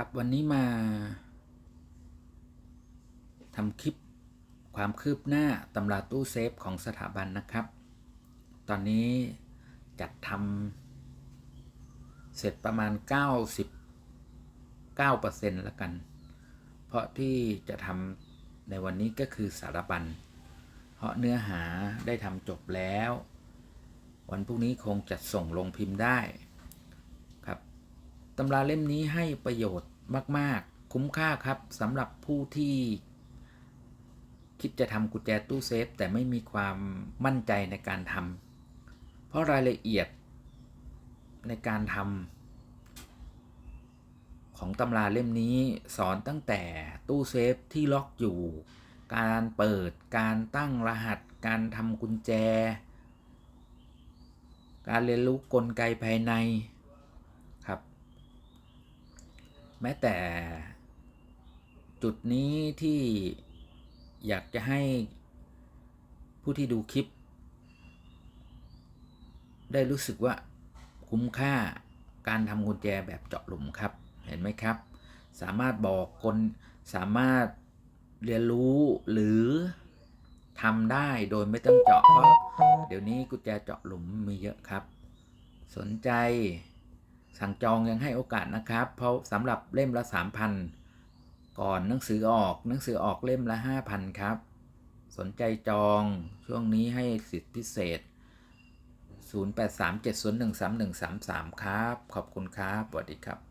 ครับ วันนี้มาทำคลิปความคืบหน้าตำราตู้เซฟของสถาบันนะครับ ตอนนี้จัดทำเสร็จประมาณ 99%แล้วกัน เพราะที่จะทำในวันนี้ก็คือสารบัญเพราะเนื้อหาได้ทำจบแล้ว วันพรุ่งนี้คงจะส่งลงพิมพ์ได้ ตำราเล่มนี้ให้ประโยชน์มาก ๆ คุ้มค่าครับสำหรับผู้ที่ คิดจะทำกุญแจตู้เซฟ แต่ไม่มีความมั่นใจในการทำเพราะรายละเอียดในการทำของตำราเล่มนี้สอนตั้งแต่ตู้เซฟที่ล็อกอยู่ การเปิดการตั้งรหัส การทำกุญแจ การเรียนรู้กลไกภายในครับ แม้แต่จุดนี้ที่อยากจะให้ผู้ที่ดูคลิป ได้รู้สึกว่าคุ้มค่าการทำกุญแจแบบเจาะหลุมครับ เห็นไหมครับ สามารถบอกคนสามารถเรียนรู้หรือทำได้โดยไม่ต้องเจาะเพราะเดี๋ยวนี้กุญแจเจาะหลุมมีเยอะครับ สนใจ สั่งจองยังให้โอกาสนะครับ เพราะสำหรับเล่มละ 3,000 ก่อนหนังสือออกหนังสือออกเล่มละ 5,000 ครับ สนใจจองช่วงนี้ให้สิทธิพิเศษ 0837013133 ครับ ขอบคุณครับสวัสดีครับ